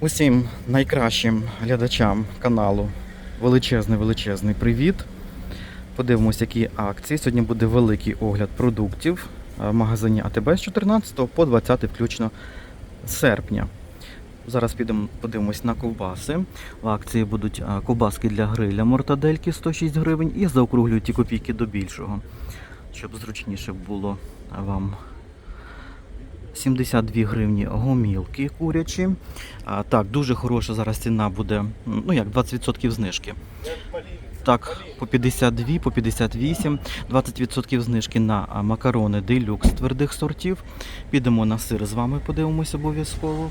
Усім найкращим глядачам каналу величезний величезний привіт. Подивимось, які акції. Сьогодні буде великий огляд продуктів е, в магазині АТБ з 14 по 20 включно серпня. Зараз підемо подивимось на ковбаси. В акції будуть е, ковбаски для гриля мортадельки 106 гривень і заокруглюють ті копійки до більшого, щоб зручніше було вам 72 гривні гомілки курячі. А, так, дуже хороша зараз ціна буде, ну як 20% знижки. Так, по 52, по 58, 20% знижки на макарони делюкс твердих сортів. Підемо на сир з вами, подивимось обов'язково.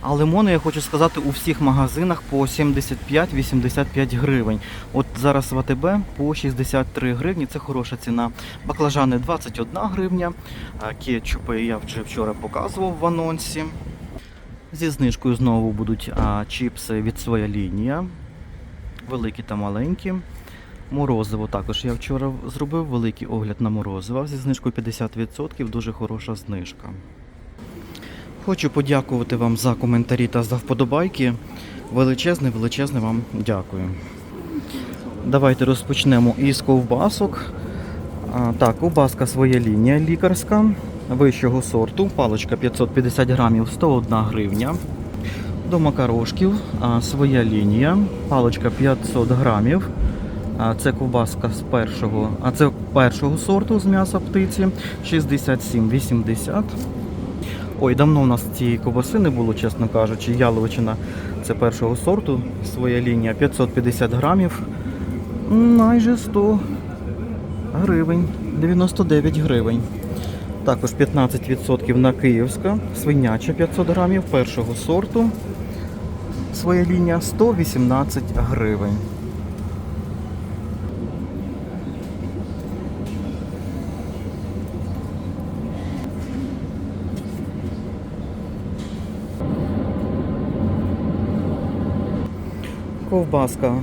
А лимони, я хочу сказати, у всіх магазинах по 75-85 гривень. От зараз в АТБ по 63 гривні, це хороша ціна. Баклажани 21 гривня, кетчупи я вже вчора показував в анонсі. Зі знижкою знову будуть чіпси від своя лінія, великі та маленькі. Морозиво також я вчора зробив великий огляд на морозиво зі знижкою 50%, дуже хороша знижка. Хочу подякувати вам за коментарі та за вподобайки. Величезне, величезне вам дякую. Давайте розпочнемо із ковбасок. А, так, ковбаска своя лінія лікарська вищого сорту. Паличка 550 грамів 101 гривня. До макарошків а, своя лінія. Паличка 500 грамів. А, це ковбаска з першого, а це першого сорту з м'яса птиці 67,80. Ой, давно у нас цієї ковбаси не було, чесно кажучи. Яловичина це першого сорту, своя лінія 550 грамів. Майже 100 гривень, 99 гривень. Також 15% на київська, свиняча 500 грамів першого сорту. Своя лінія 118 гривень. Ковбаска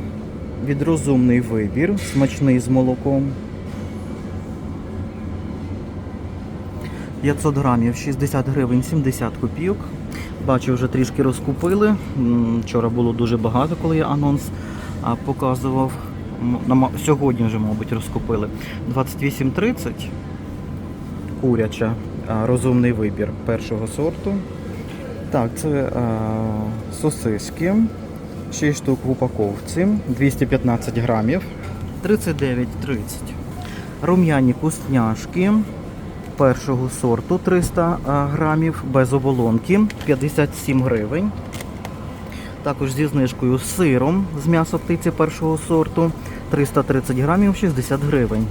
від розумний вибір, смачний з молоком. 500 грамів 60 гривень 70 копійок. Бачу, вже трішки розкупили. Вчора було дуже багато, коли я анонс показував. Сьогодні вже, мабуть, розкупили. 28,30 куряча, розумний вибір першого сорту. Так, це сосиски. 6 штук в упаковці, 215 грамів, 39,30. Рум'яні кустняшки першого сорту 300 а, грамів без оболонки, 57 гривень. Також зі знижкою з сиром з м'яса птиці першого сорту 330 грамів 60 гривень.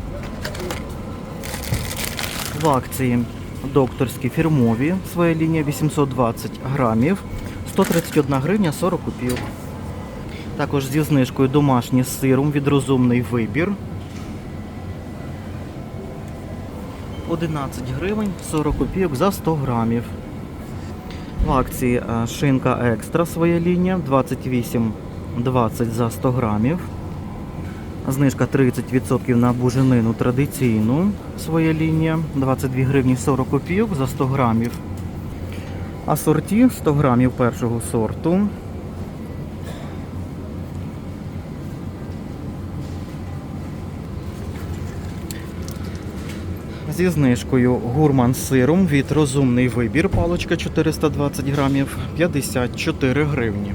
В акції докторські фірмові, своя лінія 820 грамів, 131 гривня 40 копійок. Також зі знижкою домашні з сиром від розумний вибір. 11 гривень 40 копійок за 100 грамів. В акції е, шинка екстра своя лінія 28,20 за 100 грамів. Знижка 30% на буженину традиційну своя лінія 22 гривні 40 копійок за 100 грамів. Асорті 100 грамів першого сорту Зі знижкою гурман сиром від розумний вибір, паличка 420 грамів, 54 гривні.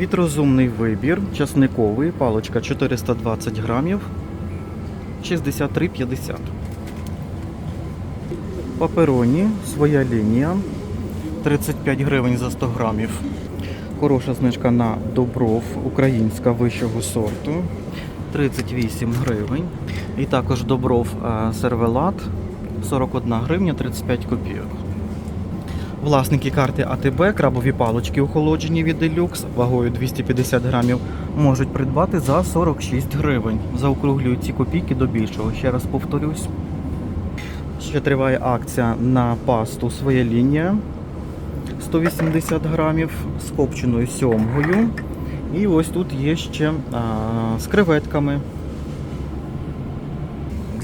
Від розумний вибір, часниковий, паличка 420 грамів, 63,50. Папероні, своя лінія, 35 гривень за 100 грамів. Хороша знижка на добров українська вищого сорту. 38 гривень. І також добров е, сервелат 41 гривня 35 копійок. Власники карти АТБ крабові палочки охолоджені від Deluxe вагою 250 грамів можуть придбати за 46 гривень. Заокруглюють ці копійки до більшого. Ще раз повторюсь. Ще триває акція на пасту своя лінія 180 грамів з копченою сьомгою. І ось тут є ще а, з креветками.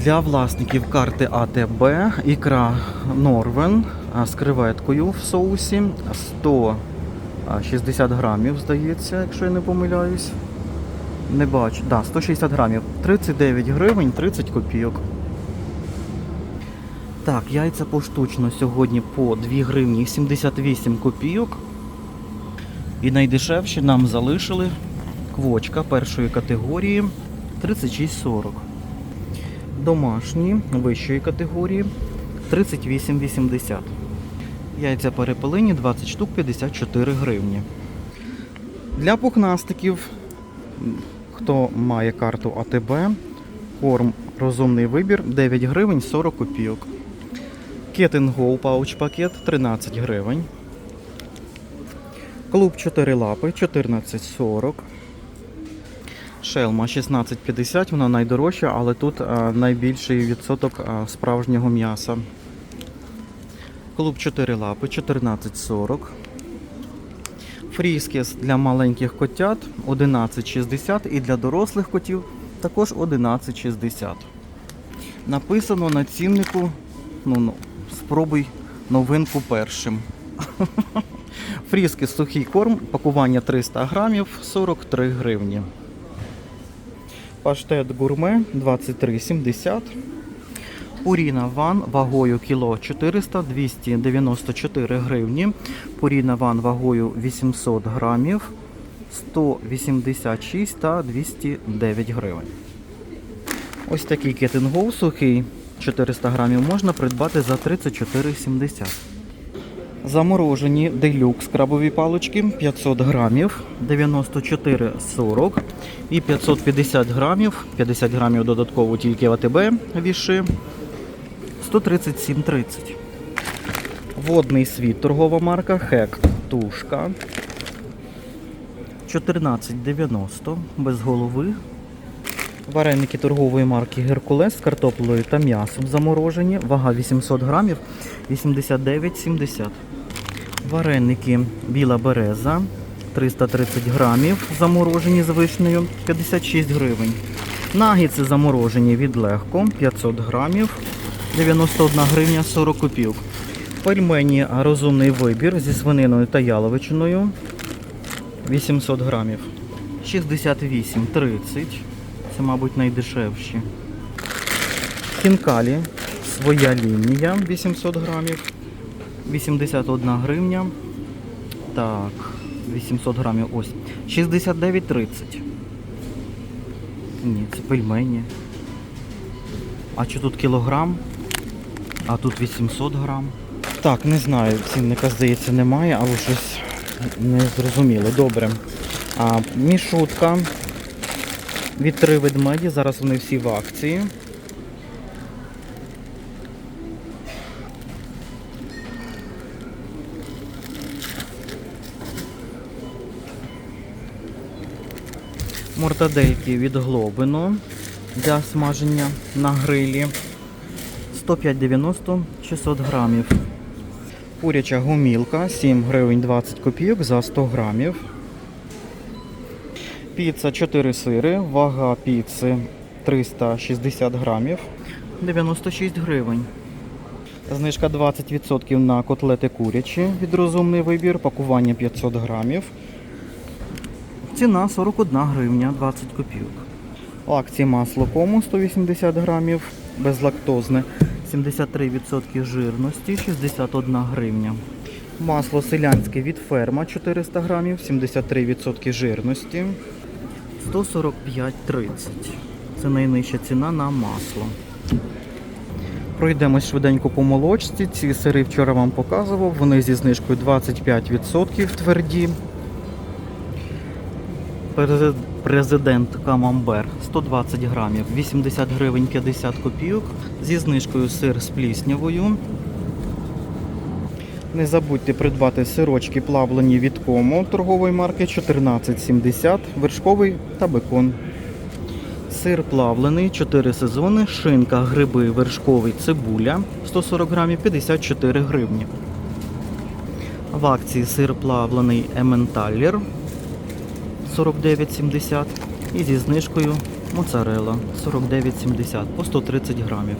Для власників карти АТБ ікра Норвен з креветкою в соусі 160 грамів, здається, якщо я не помиляюсь. Не бачу. Да, 160 грамів. 39 гривень 30 копійок. Так, яйця поштучно сьогодні по 2 гривні 78 копійок. І найдешевші нам залишили квочка першої категорії 36,40. Домашні вищої категорії 38,80. Яйця перепелині 20 штук 54 гривні. Для пухнастиків, хто має карту АТБ, корм розумний вибір 9 гривень 40 копійок. Go пауч пакет 13 гривень. Клуб 4 лапи 14,40. Шелма 16,50, вона найдорожча, але тут а, найбільший відсоток а, справжнього м'яса. Клуб 4 лапи 14,40. Фріскіс для маленьких котят 11,60 і для дорослих котів також 11,60. Написано на ціннику, ну, ну спробуй новинку першим. Фріски сухий корм, пакування 300 грамів, 43 гривні. Паштет гурме 23,70. Пуріна ван вагою кіло 400 294 гривні. Пуріна ван вагою 800 грамів 186 та 209 гривень. Ось такий кетингоу сухий 400 грамів можна придбати за 34,70. Заморожені делюкс крабові палички 500 грамів 94,40 і 550 грамів, 50 грамів додатково тільки АТБ віши 137,30. Водний світ, торгова марка Хек Тушка 14,90 без голови. Вареники торгової марки Геркулес з картоплею та м'ясом заморожені. Вага 800 грамів 89,70. Вареники біла береза 330 грамів заморожені з вишнею 56 гривень. Нагіци заморожені від легко 500 грамів 91 гривня 40 копійок. Пельмені розумний вибір зі свининою та яловичиною 800 грамів. 68,30. Це, мабуть, найдешевші. Хінкалі. Своя лінія 800 грамів. 81 гривня. Так, 800 грамів ось. 69,30. Ні, це пельмені. А чи тут кілограм? А тут 800 грам. Так, не знаю, цінника, здається, немає, або щось не зрозуміло. Добре. А, мішутка від три ведмеді. Зараз вони всі в акції. Мортадельки від Глобино для смаження на грилі. 105,90 600 грамів. Куряча гумілка 7 гривень 20 копійок за 100 грамів. Піца 4 сири, вага піци 360 грамів, 96 гривень. Знижка 20% на котлети курячі від розумний вибір, пакування 500 грамів. Ціна 41 гривня 20 копійок. Акції масло кому 180 грамів, безлактозне 73% жирності, 61 гривня. Масло селянське від ферма 400 грамів, 73% жирності, 145,30. Це найнижча ціна на масло. Пройдемось швиденько по молочці. Ці сири вчора вам показував. Вони зі знижкою 25% тверді. Президент Камамбер 120 грамів, 80 гривень 50 копійок. Зі знижкою сир з пліснявою. Не забудьте придбати сирочки плавлені від Комо торгової марки 14,70, вершковий та бекон. Сир плавлений, 4 сезони, шинка, гриби, вершковий, цибуля 140 грамів 54 гривні. В акції сир плавлений Ементаллер 49,70 і зі знижкою моцарелла 49,70 по 130 грамів.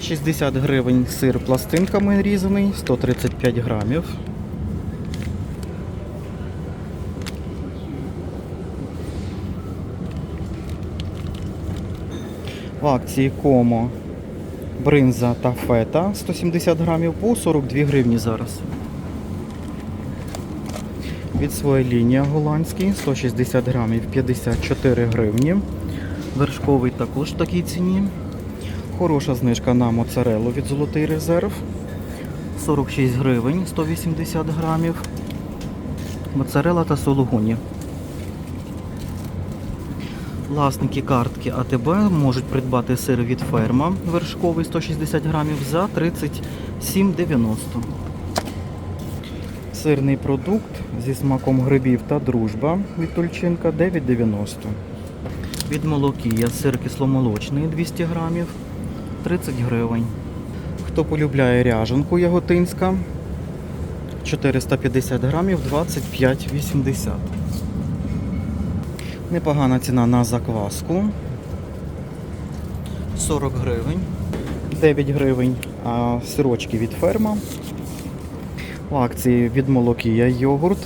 60 гривень сир пластинками різаний, 135 грамів. В акції Комо бринза та фета 170 грамів по 42 гривні зараз. Від своєї лінії голландський 160 грамів 54 гривні. Вершковий також в такій ціні. Хороша знижка на моцарелу від Золотий резерв. 46 гривень 180 грамів. Моцарела та сологуні. Власники картки АТБ можуть придбати сир від ферма вершковий 160 грамів за 37,90. Сирний продукт зі смаком грибів та дружба від Тульчинка 9,90. Від молокія сир кисломолочний 200 грамів 30 гривень. Хто полюбляє ряженку яготинська 450 грамів 25,80. Непогана ціна на закваску. 40 гривень. 9 гривень а сирочки від ферма. В акції від молокія йогурт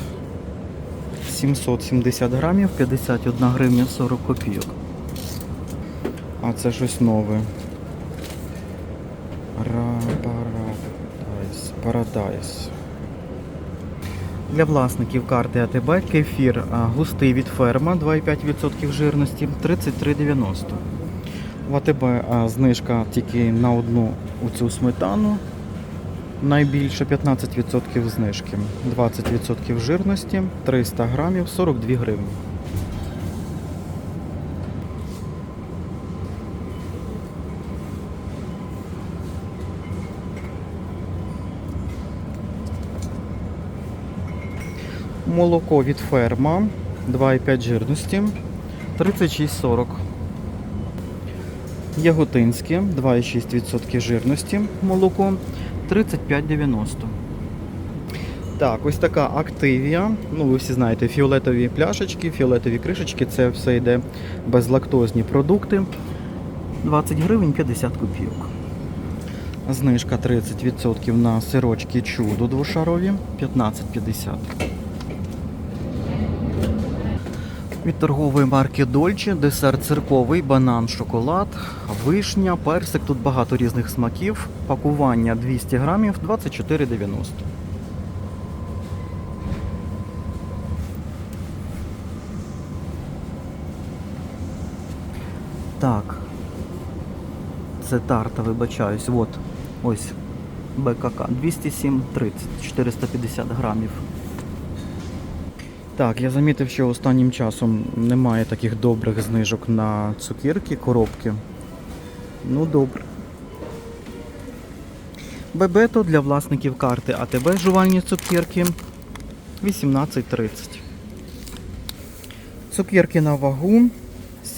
770 грамів, 51 гривня 40 копійок. А це щось нове. Парадайс. Для власників карти АТБ кефір густий від ферма 2,5% жирності 33,90. В АТБ знижка тільки на одну оцю сметану. Найбільше 15% знижки. 20% жирності, 300 грамів, 42 гривні. Молоко від ферма 2,5 жирності 36,40. Яготинське 2,6% жирності молоко 35,90. Так, ось така активія. Ну, ви всі знаєте, фіолетові пляшечки, фіолетові кришечки це все йде безлактозні продукти. 20 гривень 50 копійок. Знижка 30% на сирочки чудо двошарові 15,50. Від торгової марки Дольче, десерт цирковий, банан, шоколад, вишня, персик. Тут багато різних смаків. Пакування 200 грамів 24,90. Так. Це тарта, вибачаюсь. От. Ось БКК 207,30, 450 грамів. Так, я замітив, що останнім часом немає таких добрих знижок на цукерки, коробки. Ну, добре. Бебето для власників карти АТБ жувальні цукерки 18,30. Цукерки на вагу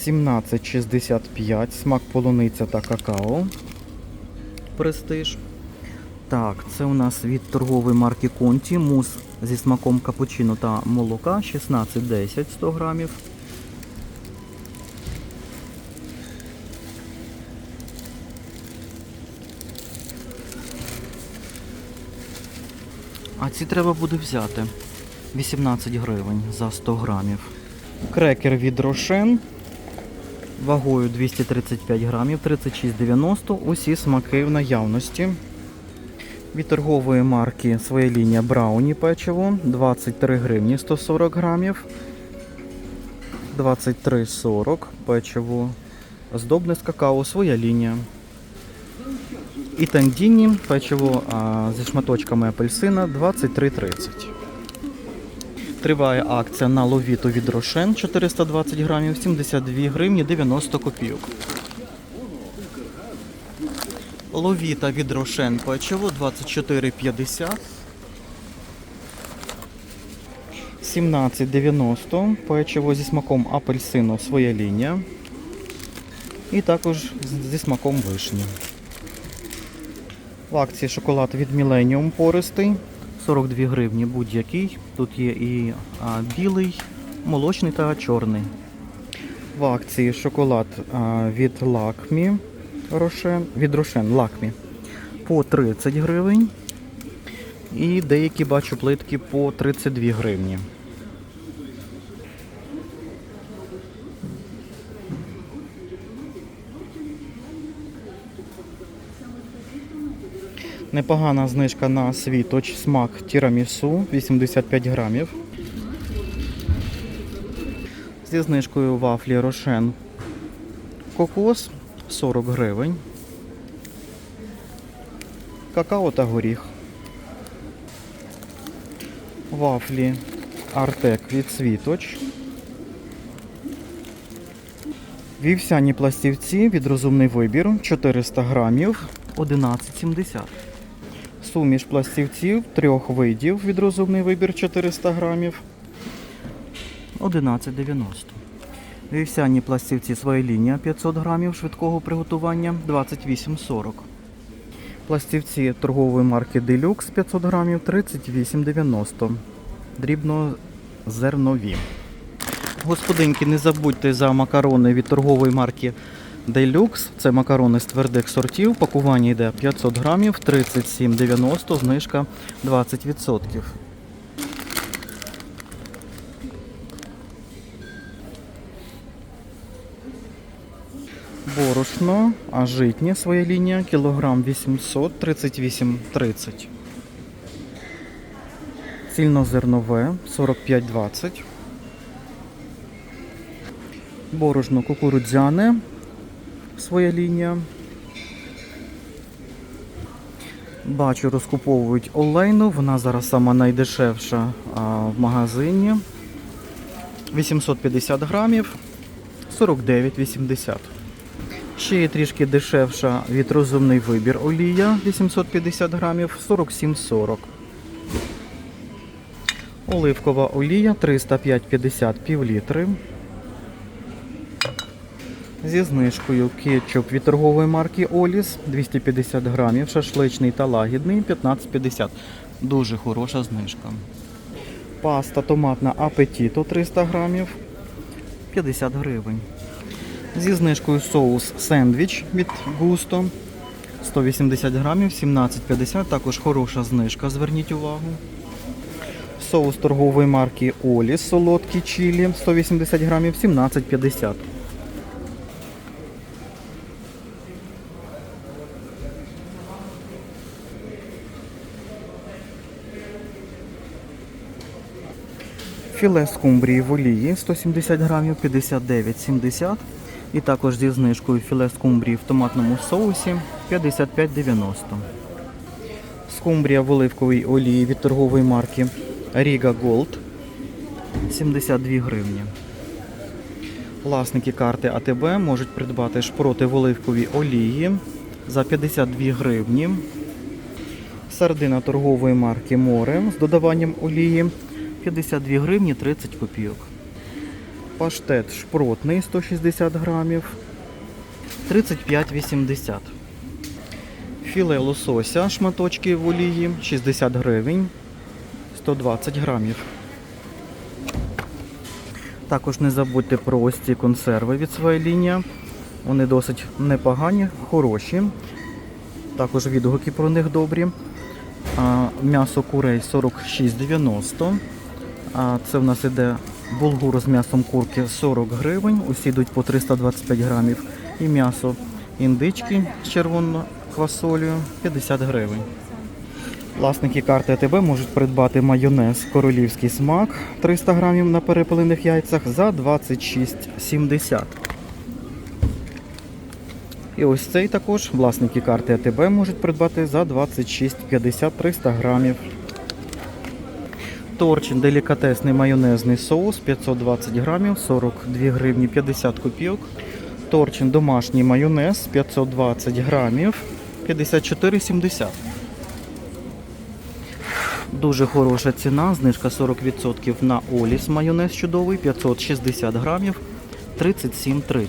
17,65. Смак полуниця та какао. Престиж. Так, це у нас від торгової марки Конті мус зі смаком капучино та молока 16,10 100 грамів. А ці треба буде взяти 18 гривень за 100 грамів. Крекер від Рошен вагою 235 грамів, 36,90. Усі смаки в наявності. Від торгової марки своя лінія Брауні печиво 23 гривні 140 грамів. 23,40 печиво. Здобне з какао своя лінія. І тандіні печиво а, зі шматочками апельсина 23,30. Триває акція на ловіту від Рошен 420 грамів 72 гривні 90 копійок. Ловіта від Рошен печиво 24,50. 17,90 печиво зі смаком апельсину своя лінія. І також зі смаком вишні. В акції шоколад від Millennium пористий. 42 гривні будь-який. Тут є і а, білий, молочний та чорний. В акції шоколад а, від Лакмі рошен, від рошен лакмі по 30 гривень. І деякі бачу плитки по 32 гривні. Непогана знижка на світоч смак тірамісу 85 грамів. Зі знижкою вафлі Рошен кокос 40 гривень. Какао та горіх. Вафлі Артек від світоч. Вівсяні пластівці від розумний вибір 400 грамів 11,70. Суміш пластівців трьох видів від розумний вибір 400 грамів 11,90. Вівсяні пластівці своя лінія 500 грамів швидкого приготування 28,40. Пластівці торгової марки Deluxe 500 грамів 38,90. Дрібнозернові. Господинки, не забудьте за макарони від торгової марки Deluxe. Це макарони з твердих сортів. Пакування йде 500 грамів 37,90, знижка 20%. Борошно, а житнє своя лінія, кілограм 800, 38,30. Цільнозернове 45,20. Борошно кукурудзяне, своя лінія. Бачу, розкуповують олейну, вона зараз сама найдешевша а, в магазині. 850 грамів, 49,80. Ще є трішки дешевша від розумний вибір олія 850 грамів 47,40. Оливкова олія 305,50 пів літри. Зі знижкою кетчуп від торгової марки Оліс 250 грамів, шашличний та лагідний 15,50. Дуже хороша знижка. Паста томатна апетіто 300 грамів 50 гривень. Зі знижкою соус сендвіч від Густо 180 грамів, 17,50. Також хороша знижка, зверніть увагу. Соус торгової марки Оліс солодкий чилі 180 грамів, 17,50. Філе скумбрії в олії 170 грамів 59,70. І також зі знижкою філе скумбрії в томатному соусі 55,90. Скумбрія в оливковій олії від торгової марки Riga Gold 72 гривні. Власники карти АТБ можуть придбати шпроти в оливковій олії за 52 гривні. Сардина торгової марки Море з додаванням олії 52 гривні 30 копійок. Паштет шпротний 160 грамів 35,80. Філе лосося шматочки в олії 60 гривень 120 грамів. Також не забудьте про ось ці консерви від своєї лінії. Вони досить непогані, хороші. Також відгуки про них добрі. М'ясо курей 46,90. А це в нас іде булгур з м'ясом курки 40 гривень. Усі йдуть по 325 грамів. І м'ясо індички з червоною квасолею 50 гривень. Власники карти АТБ можуть придбати майонез королівський смак 300 грамів на перепелених яйцях за 26,70. І ось цей також власники карти АТБ можуть придбати за 26,50 300 грамів. Торчин делікатесний майонезний соус 520 грамів 42 гривні 50 копійок. Торчин домашній майонез 520 грамів 54,70. Дуже хороша ціна, знижка 40% на Оліс майонез чудовий 560 грамів 37,30.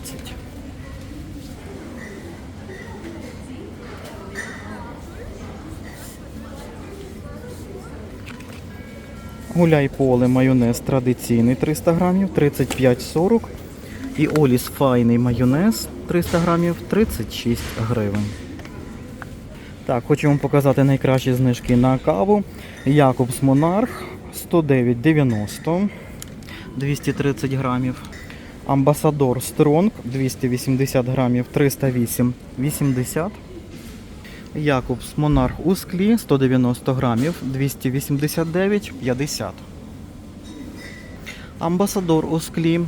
Гуляй поле майонез традиційний 300 грамів 35,40. І Оліс файний майонез 300 грамів 36 гривень. Так, хочу вам показати найкращі знижки на каву. Якобс Монарх 109,90 230 грамів. Амбасадор Стронг 280 грамів 308,80. Якобс Монарх у склі 190 грамів 289,50. Амбасадор у склі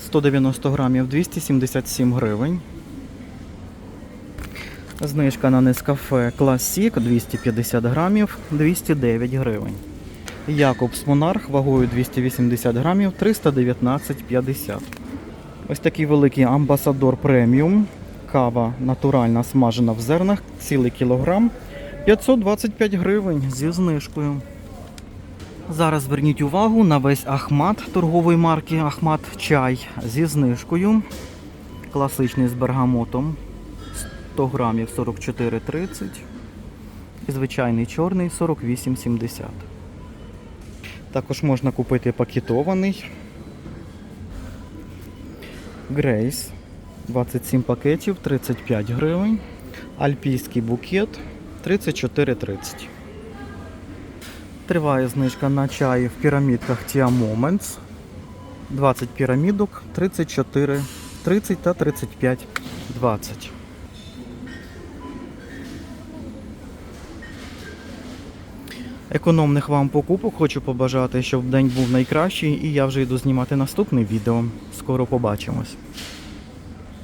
190 грамів 277 гривень. Знижка на Нескафе Classic 250 грамів 209 гривень. Якобс Монарх вагою 280 грамів 319,50. Ось такий великий амбасадор преміум. Кава натуральна смажена в зернах, цілий кілограм 525 гривень зі знижкою. Зараз зверніть увагу на весь Ахмат торгової марки Ахмат Чай зі знижкою. Класичний з бергамотом 100 грамів 44,30. І звичайний чорний 48,70. Також можна купити пакетований. Грейс 27 пакетів 35 гривень. Альпійський букет 34,30. Триває знижка на чай в пірамідках Tia Moments. 20 пірамідок 34, 30 та 35, 20. Економних вам покупок хочу побажати, щоб день був найкращий, і я вже йду знімати наступне відео. Скоро побачимось.